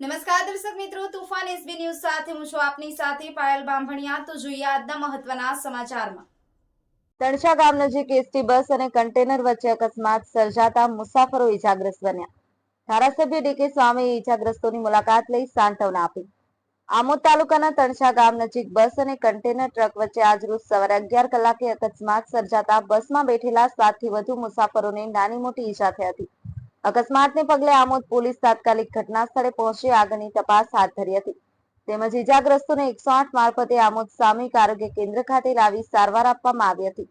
નમસ્કાર દર્શક મિત્રો, તુફાન એસબી ન્યૂઝ સાથે હું છું આપની સાથે પાયલ બાંભણિયા. તો જોઈએ આજના મહત્વના સમાચારમાં. તણછા ગામ નજીક એસટી બસ અને કન્ટેનર વચ્ચે અકસ્માત સર્જાતા મુસાફરો ઈજાગ્રસ્ત બન્યા. ધારાસભ્ય ડીકે સ્વામીએ ઈજાગ્રસ્તોની મુલાકાત લઈ સાંત્વના આપી. આમોદ તાલુકાના તણછા ગામ નજીક બસ અને કન્ટેનર ટ્રક વચ્ચે આજ રોજ સવારે અગિયાર કલાકે અકસ્માત સર્જાતા બસમાં બેઠેલા સાતથી વધુ મુસાફરોને નાની મોટી ઈજા થઈ હતી. અકસ્માતને પગલે આમોદ પોલીસ તાત્કાલિક ઘટના સ્થળે પહોંચી આગળની તપાસ હાથ ધરી હતી. તેમજ ઈજાગ્રસ્તોને એકસો આઠ મારફતે આમોદ સામૂહિક આરોગ્ય કેન્દ્ર ખાતે લાવી સારવાર આપવામાં આવી હતી.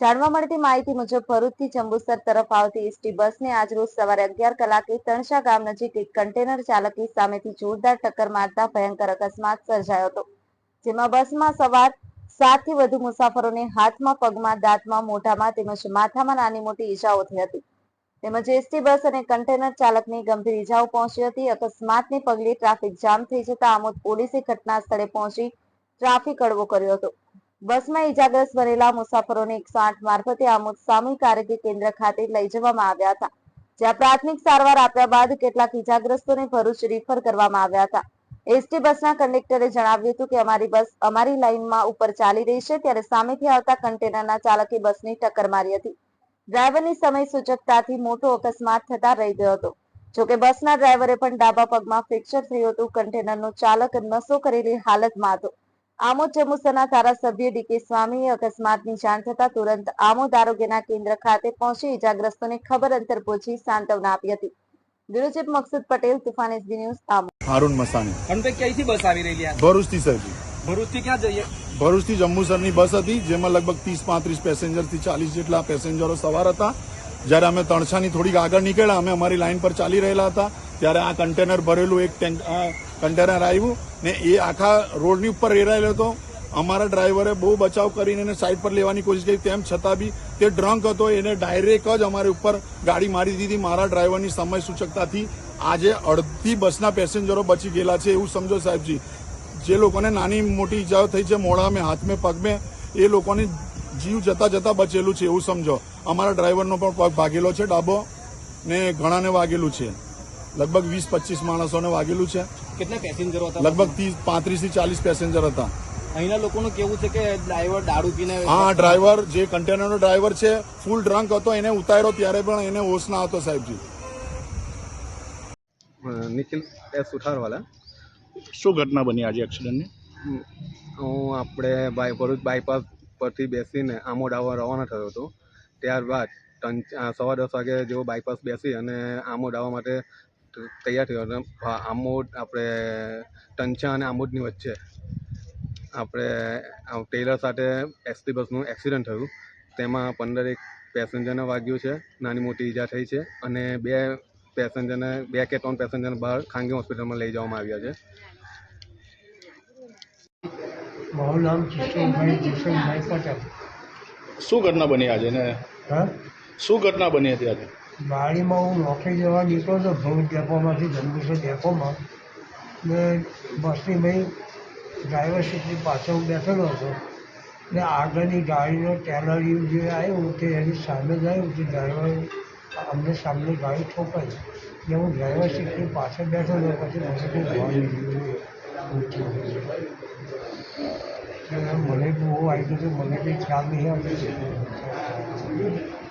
જાણવા મળતી માહિતી મુજબ ભરૂચથી જંબુસર તરફ આવતી એસટી બસને આજરોજ સવારે અગિયાર કલાકે તણશા ગામ નજીક એક કન્ટેનર ચાલકી સામેથી જોરદાર ટક્કર મારતા ભયંકર અકસ્માત સર્જાયો હતો. જેમાં બસમાં સવાર સાતથી વધુ મુસાફરોને હાથમાં પગમાં, દાંતમાં, મોઢામાં તેમજ માથામાં નાની મોટી ઈજાઓ થઈ હતી. તેમજ એસટી બસ અને કન્ટેનર ચાલકની ગંભીર ઇજાઓ પહોંચી હતી અકસ્માતને પગલે ટ્રાફિક જામ થઈ જતા આમોદ પોલીસે ઘટના સ્થળે પહોંચી ટ્રાફિક અડવો કર્યો હતો. બસમાં ઇજાગ્રસ્ત બનેલા મુસાફરોને એકસો આઠ મારફતે આમોદ સામૂહિક આરોગ્ય કેન્દ્ર ખાતે લઈ જવામાં આવ્યા હતા, જ્યાં પ્રાથમિક સારવાર આપ્યા બાદ કેટલાક ઇજાગ્રસ્તોને ભરૂચ રીફર કરવામાં આવ્યા હતા. એસટી બસના કંડક્ટરે જણાવ્યું હતું કે અમારી બસ અમારી લાઇનમાં ઉપર ચાલી રહી છે, ત્યારે સામેથી આવતા કન્ટેનરના ચાલકે બસની ટક્કર મારી હતી. ડ્રાઈવરની સમય સૂચકતાથી મોટો અકસ્માત થતા રહી ગયો હતો. જોકે બસના ડ્રાઈવરે પણ ડાબા પગમાં ફ્રેક્ચર થયું હતું કન્ટેનરનો ચાલક નસો કરેલી હાલતમાં હતો. આમોદ જંબુસરના ધારાસભ્ય ડીકે સ્વામીએ અકસ્માતની જાણ થતા તુરંત આમોદ આરોગ્યના કેન્દ્ર ખાતે પહોંચી ઈજાગ્રસ્તોને ખબર અંતર પહોંચી સાંત્વના આપી હતી. Bureau Maqsood Patel Tufan SB news Amod. Haroon Masani અને ક્યાંથી બસ આવી રહી છે? ભરૂચથી સરજી ભરૂચથી ક્યાં જઈએ? ભરૂચથી જંબુસરની બસ હતી, જેમાં લગભગ ત્રીસ પાંત્રીસ પેસેન્જરથી ચાલીસ જેટલા પેસેન્જરો સવાર હતા. જ્યારે અમે તણછાની થોડીક આગળ નીકળ્યા, અમે અમારી લાઇન પર ચાલી રહેલા હતા, ત્યારે આ કન્ટેનર ભરેલું એક ટેન્ક કન્ટેનર આવ્યું ને એ આખા રોડની ઉપર રેરાયેલો હતો. અમારા ડ્રાઈવરે બહુ બચાવ કરીને એને સાઈડ પર લેવાની કોશિશ કરી, તેમ છતાં બી તે ડ્રંક હતો, એને ડાયરેક્ટ જ અમારી ઉપર ગાડી મારી દીધી. મારા ડ્રાઈવરની સમય સૂચકતાથી આજે અડધી બસના પેસેન્જરો બચી ગયેલા છે, એવું સમજો સાહેબજી. જે લોકોને નાની મોટી ઈજાઓ થઈ છે મોઢામાં હાથમાં પગમાં એ લોકોની જીવ જતા જતા બચેલું છે એવું સમજો. અમારા ડ્રાઈવરનો પણ પગ ભાગેલો છે ડાબો ને ઘણાને વાગેલું છે. લગભગ વીસ પચીસ માણસોને વાગેલું છે. કેટલા પેસેન્જરો હતા? લગભગ ત્રીસ પાંત્રીસથી ચાલીસ પેસેન્જર હતા. અહીંના લોકોનું કેવું છે કે ડ્રાઈવર દારૂ પીને હા ડ્રાઈવર જે કન્ટેનરનો ડ્રાઈવર છે ફૂલ ડ્રંક હતો એને ઉતાર્યો ત્યારે પણ એને હોશ ના હતો સાહેબજી. નિખિલ એસ સુથારવાલા શું ઘટના બની આજે એક્સિડન્ટની? હું આપણે બાય, ભરૂચ બાયપાસ પરથી બેસીને આમોદ રવાના થયો હતો. ત્યારબાદ ત્રણ સવા દસ વાગે જેવો બાયપાસ બેસી અને આમોદ માટે તૈયાર થયો અને આમોદ આપણે ટંચા અને આમોદની વચ્ચે આપણે ટેલર સાથે એસટી બસનું એક્સિડન્ટ થયું. તેમાં પંદર એક પેસેન્જરને વાગ્યું છે. નાની મોટી ઈજા થઈ છે અને બે પેસેન્જરને બે કે ત્રણ પેસેન્જરને બહાર ખાનગી હોસ્પિટલમાં લઈ જવામાં આવ્યા છે. મારું નામ કિશોરભાઈ કિશોરભાઈ પટેલ. શું ઘટના બની આજે ને? હા? શું ઘટના બની હતી આજે? ગાડીમાં હું નોકરી જવા નીકળ્યો હતો ભરૂચ ડેપોમાંથી જંબુસર ડેપોમાં ને બસની ભાઈ ડ્રાઈવર સીટની પાછળ હું બેઠેલો હતો ને આગળની ગાડીનો ટેલર જે આવ્યું તે એની સામે જ આવ્યું. તે ડ્રાઈવર અમને સામે ગાડી ઠોકાઈ ને હું ડ્રાઈવર સીટની પાછળ બેઠેલો પછી મને મને બહુ આવી ગયું મને કંઈ ખ્યાલ નહીં આવ્યો